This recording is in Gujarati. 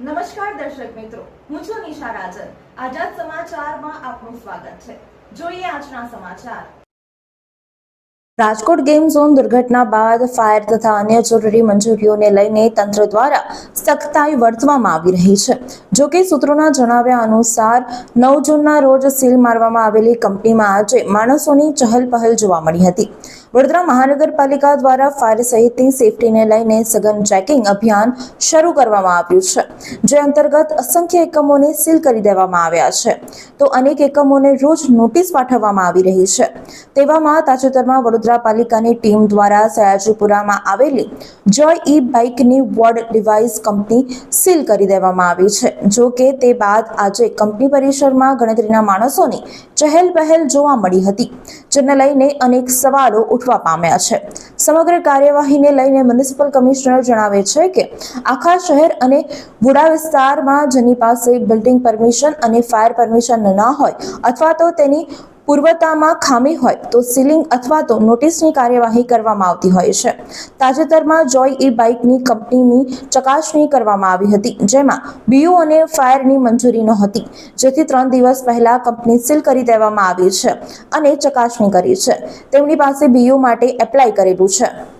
નમસ્કાર દર્શક મિત્રો, હું છું નિશા રાજન. આઝાદ સમાચારમાં આપનું સ્વાગત છે. જોઈએ આજના સમાચાર. રાજકોટ ગેમ ઝોન દુર્ઘટના બાદ ફાયર તથા અન્ય જરૂરી મંજૂરીઓને લઈને તંત્ર દ્વારા સખ્તાઈ વર્તવામાં આવી રહી છે. જો કે સૂત્રોના જણાવ્યા અનુસાર, નવ જૂનના રોજ સીલ મારવામાં આવેલી કંપનીમાં આજે માણસોની ચહલપહલ જોવા મળી હતી. વડોદરા મહાનગરપાલિકા દ્વારા ફાયર સહિતની સેફટીને લઈને સઘન ચેકિંગ અભિયાન શરૂ કરવામાં આવ્યું છે, જે અંતર્ગત અસંખ્ય એકમોને સીલ કરી દેવામાં આવ્યા છે. તો અનેક એકમોને રોજ નોટિસ પાઠવવામાં આવી રહી છે. તેવામાં તાજેતરમાં વડોદરા પાલિકાની ટીમ દ્વારા સયાજીપુરામાં આવેલી જોય ઈ બાઇકની વોર્ડ ડિવાઇસ કંપની સીલ કરી દેવામાં આવી છે જો કે તે બાદ આજે કંપની પરિસરમાં ગણતરીના માણસોની ચહેલ પહેલ જોવા મળી હતી, જેને લઈને અનેક સવાલો ઉઠવા પામ્યા છે. સમગ્ર કાર્યવાહીને લઈને મ્યુનિસિપલ કમિશનર જણાવે છે કે આખા શહેર અને વુડા વિસ્તારમાં જેની પાસે બિલ્ડિંગ પરમિશન અને ફાયર પરમિશન ન હોય અથવા તો તેની પૂર્વતામાં ખામી હોય તો સીલિંગ અથવા તો નોટિસની કાર્યવાહી કરવામાં આવતી હોય છે. તાજેતરમાં જોય ઈ બાઇકની કંપનીની ચકાસણી કરવામાં આવી હતી, જેમાં બીયુ અને ફાયરની મંજૂરી નહોતી, જેથી ત્રણ દિવસ પહેલા કંપની સીલ કરી દેવામાં આવી છે અને ચકાસણી કરી છે. તેમની પાસે બીયુ માટે એપ્લાય કરેલું છે